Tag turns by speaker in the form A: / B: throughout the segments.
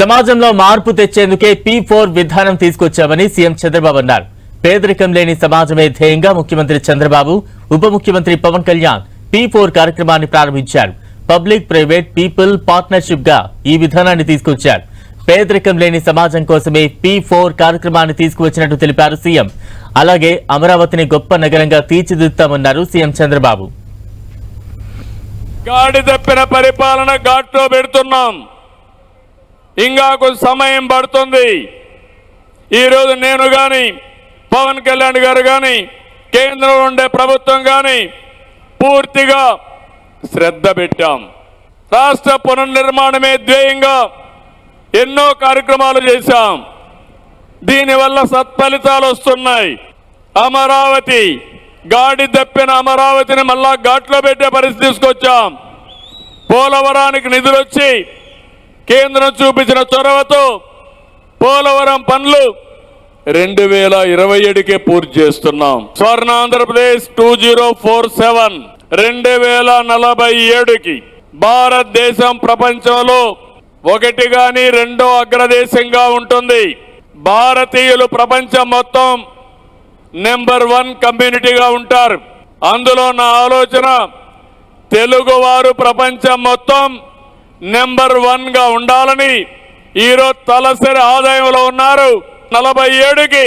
A: సమాజంలో మార్పు తెచ్చేందుకే P four విధానం తీసుకొచ్చామని సీఎం చంద్రబాబు అన్నారు. పేదరికం లేని సమాజమే ధ్యేయంగా ముఖ్యమంత్రి చంద్రబాబు ఉప ముఖ్యమంత్రి పవన్ కళ్యాణ్ పీ ఫోర్ కార్యక్రమాన్ని ప్రారంభించారు. పబ్లిక్ ప్రైవేట్ పీపుల్ పార్ట్నర్షిప్గా ఈ విధానాన్ని తీసుకొచ్చారు. పేదరికం లేని సమాజం కోసమే పీ ఫోర్ కార్యక్రమాన్ని తీసుకువచ్చినట్టు తెలిపారు సీఎం. అలాగే అమరావతిని గొప్ప నగరంగా తీర్చిదిద్దుతామన్నారు సీఎం చంద్రబాబు.
B: గాడి తప్పిన పరిపాలన ఘాట్లో పెడుతున్నాం. ఇంకా కొంచెం సమయం పడుతుంది. ఈరోజు నేను కానీ పవన్ కళ్యాణ్ గారు కానీ కేంద్రంలో ఉండే ప్రభుత్వం కానీ పూర్తిగా శ్రద్ధ పెట్టాం. రాష్ట్ర పునర్నిర్మాణమే ధ్యేయంగా ఎన్నో కార్యక్రమాలు చేశాం. దీనివల్ల సత్ఫలితాలు వస్తున్నాయి. అమరావతి గాడి తప్పిన అమరావతిని మళ్ళా ఘాట్లో పెట్టే పరిస్థితి తీసుకొచ్చాం. పోలవరానికి నిధులు వచ్చి కేంద్రం చూపించిన చొరవతో పోలవరం పనులు రెండు వేల ఇరవై ఏడుకే పూర్తి చేస్తున్నాం. Swarna Andhra Pradesh two zero four seven రెండు వేల నలభై ఏడుకి భారతదేశం ప్రపంచంలో ఒకటి గాని రెండో అగ్రదేశంగా ఉంటుంది. భారతీయులు ప్రపంచం మొత్తం నెంబర్ వన్ కమ్యూనిటీగా ఉంటారు. అందులో నా ఆలోచన తెలుగువారు ప్రపంచం మొత్తం నెంబర్ వన్గా ఉండాలని ఈరోజు తలసరి ఆదాయంలో ఉన్నారు. నలభై ఏడుకి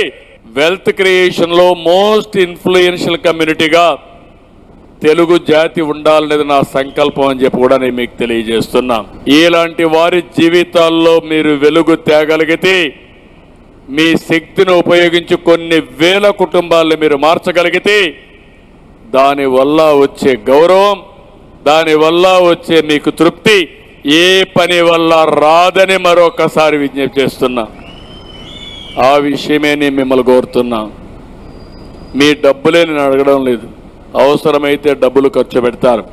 B: వెల్త్ క్రియేషన్లో మోస్ట్ ఇన్ఫ్లుయెన్షియల్ కమ్యూనిటీగా తెలుగు జాతి ఉండాలనేది నా సంకల్పం అని చెప్పి కూడా నేను మీకు తెలియజేస్తున్నా. ఇలాంటి వారి జీవితాల్లో మీరు వెలుగు తేగలిగితే మీ శక్తిని ఉపయోగించి కొన్ని వేల కుటుంబాలను మీరు మార్చగలిగితే దానివల్ల వచ్చే గౌరవం దానివల్ల వచ్చే మీకు తృప్తి ఏ పని వల్ల రాదని మరొకసారి విజ్ఞప్తి చేస్తున్నా. ఆ విషయమే నేను మిమ్మల్ని కోరుతున్నా. మీ డబ్బులే నేను అడగడం లేదు. అవసరమైతే డబ్బులు ఖర్చు పెడతారు.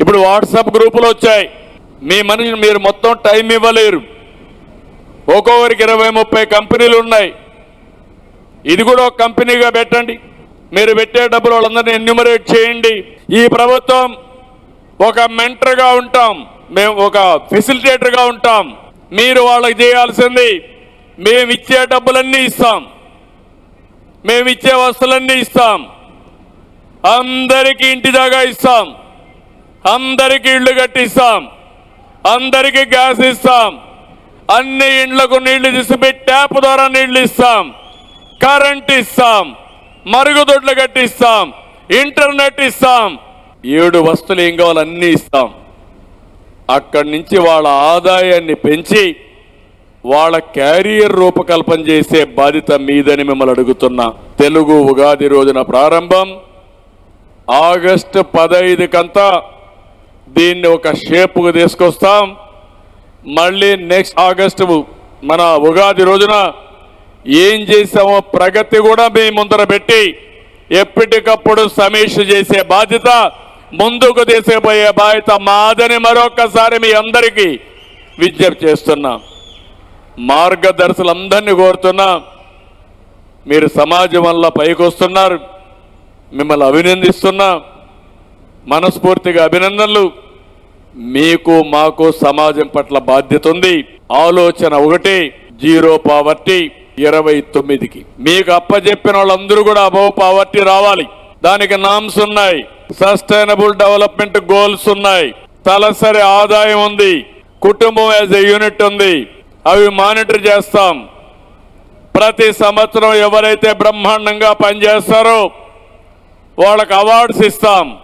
B: ఇప్పుడు వాట్సాప్ గ్రూపులు వచ్చాయి. మీ మనిషిని మీరు మొత్తం టైం ఇవ్వలేరు. ఒక్కొక్కరికి ఇరవై ముప్పై కంపెనీలు ఉన్నాయి. ఇది కూడా ఒక కంపెనీగా పెట్టండి. మీరు పెట్టే డబ్బులు వాళ్ళందరినీ ఎన్యూమరేట్ చేయండి. ఈ ప్రభుత్వం ఒక మెంటర్గా ఉంటాం. మేము ఒక ఫెసిలిటేటర్గా ఉంటాం. మీరు వాళ్ళకి చేయాల్సింది మేము ఇచ్చే డబ్బులన్నీ ఇస్తాం. మేము ఇచ్చే వస్తువులన్నీ ఇస్తాం. అందరికీ ఇంటి దాకా ఇస్తాం. అందరికీ ఇళ్ళు కట్టిస్తాం. అందరికీ గ్యాస్ ఇస్తాం. అన్ని ఇండ్లకు నీళ్ళు తీసుకుపోయి ట్యాప్ ద్వారా నీళ్ళు ఇస్తాం. కరెంట్ ఇస్తాం. మరుగుదొడ్లు కట్టిస్తాం. ఇంటర్నెట్ ఇస్తాం. ఏడు వస్తువులు ఏం కావాలన్నీ ఇస్తాం. అక్కడి నుంచి వాళ్ళ ఆదాయాన్ని పెంచి వాళ్ళ క్యారియర్ రూపకల్పన చేసే బాధ్యత మీదని మిమ్మల్ని అడుగుతున్నా. తెలుగు ఉగాది రోజున ప్రారంభం. ఆగస్టు పదహైదుకంతా దీన్ని ఒక షేపుకు తీసుకొస్తాం. మళ్ళీ నెక్స్ట్ ఆగస్టు మన ఉగాది రోజున ఏం చేసామో ప్రగతి కూడా మీ ముందర పెట్టి ఎప్పటికప్పుడు సమీక్ష చేసే బాధ్యత ముందుకు తీసుకుపోయే బాధ్యత మాదని మరొకసారి మీ అందరికీ విజ్ఞప్తి చేస్తున్నా. మార్గదర్శులందరినీ కోరుతున్నా మీరు సమాజం వల్ల పైకొస్తున్నారు. మిమ్మల్ని అభినందిస్తున్నా. మనస్ఫూర్తిగా అభినందనలు. మీకు మాకు సమాజం పట్ల బాధ్యత ఉంది. ఆలోచన ఒకటి జీరో పావర్టీ ఇరవై తొమ్మిదికి. మీకు అప్పచెప్పిన వాళ్ళందరూ కూడా అబవ్ పావర్టీ రావాలి. దానికి నామ్స్ ఉన్నాయి. సస్టైనబుల్ డెవలప్మెంట్ గోల్స్ ఉన్నాయి. తలసరి ఆదాయం ఉంది. కుటుంబం యాజ్ ఎ యూనిట్ ఉంది. అవి మానిటర్ చేస్తాం. ప్రతి సంవత్సరం ఎవరైతే బ్రహ్మాండంగా పనిచేస్తారో వాళ్ళకి అవార్డ్స్ ఇస్తాం.